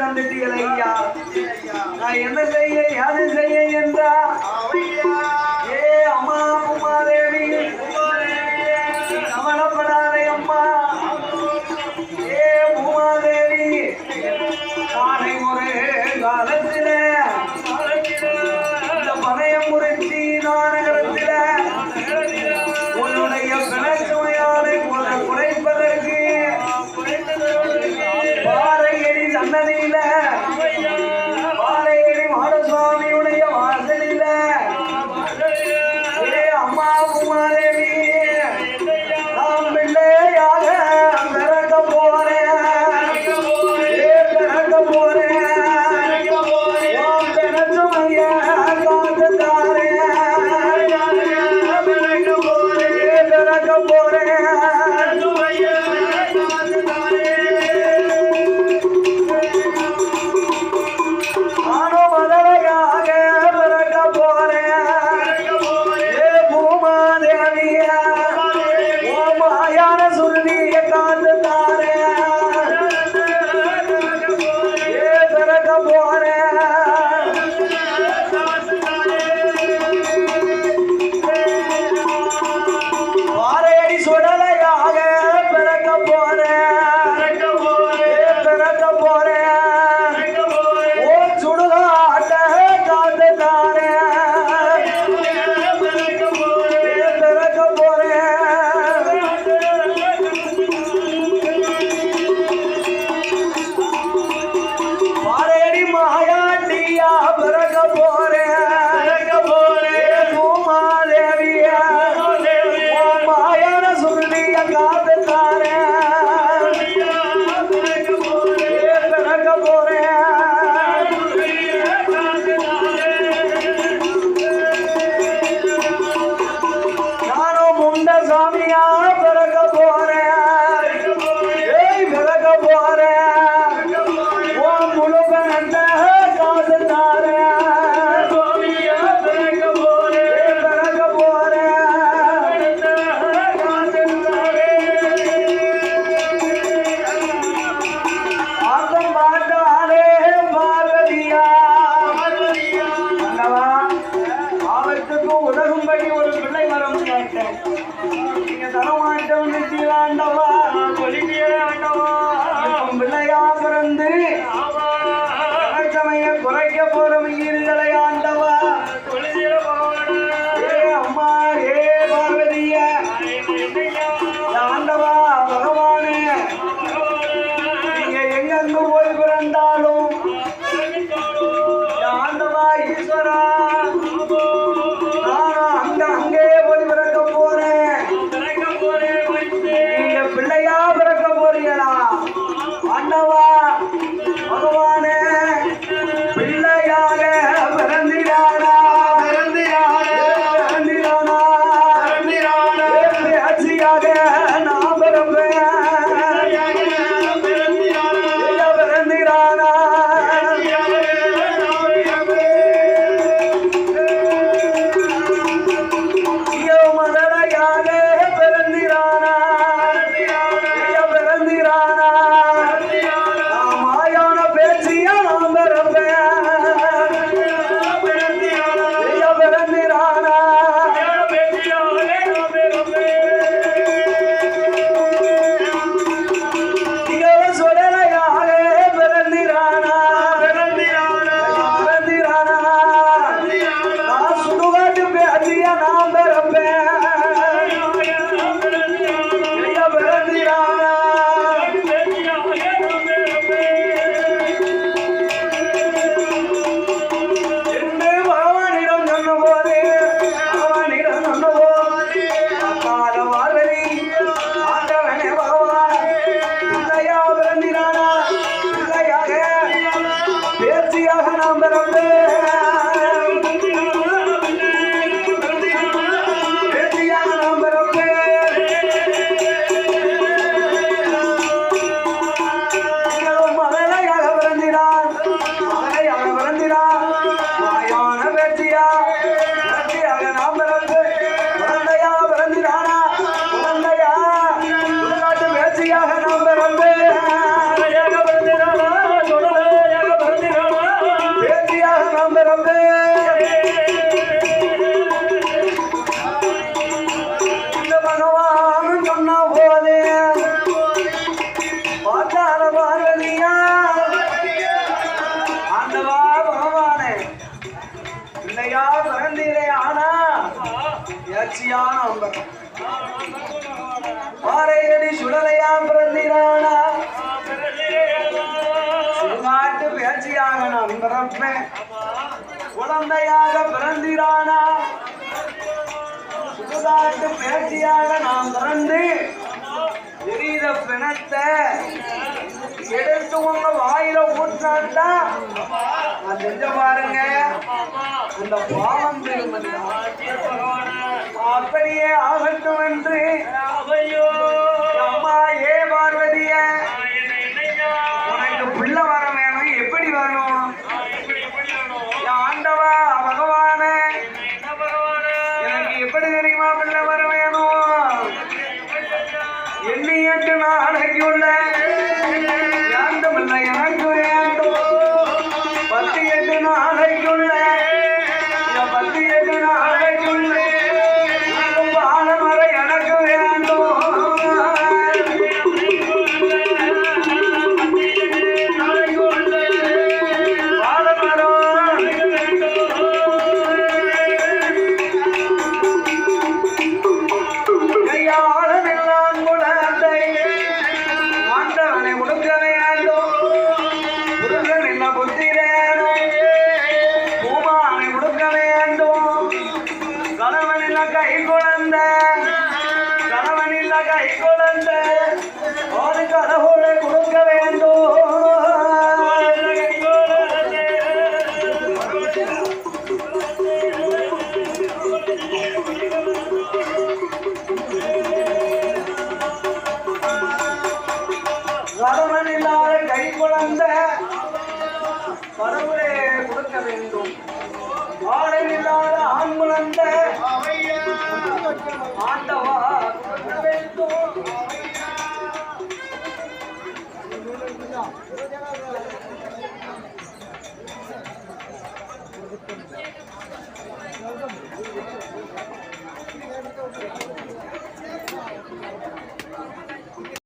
தந்துட்டீங்களையா நான் என்ன செய்ய யாது செய்ய என்றா? பகவானியா ஆண்டவா பகவானே. இல்லையா பிறந்தீரே ஆனா. ஏச்சியான அம்பர் பாறையடி சுடலையா பிறந்தீரானா. சுடுகாட்டு பேச்சியாக நான் பிறப்பேன் குழந்தையாக பிறந்திரானா. சுடுகாட்டு பேச்சியாக நான் பிறந்து பெரிய பிணத்தை எடுத்து உங்க வாயில நான் செஞ்ச பாருங்க? அந்த பாவம் அப்படியே ஆகட்டும் என்று அம்மா ஏ பார்வதிய உனக்கு பிள்ளை வர வேணும். எப்படி வேணும் என் ஆண்டவா பகவானே. எனக்கு எப்படி தெரியுமா பிள்ளை வர வேணும்? எண்ணியட்டு நாளைக்கு உள்ள Ayúdame கை கடவுளே கொடுக்க வேண்டும். ஆடல் இல்லாத ஆண் குழந்தை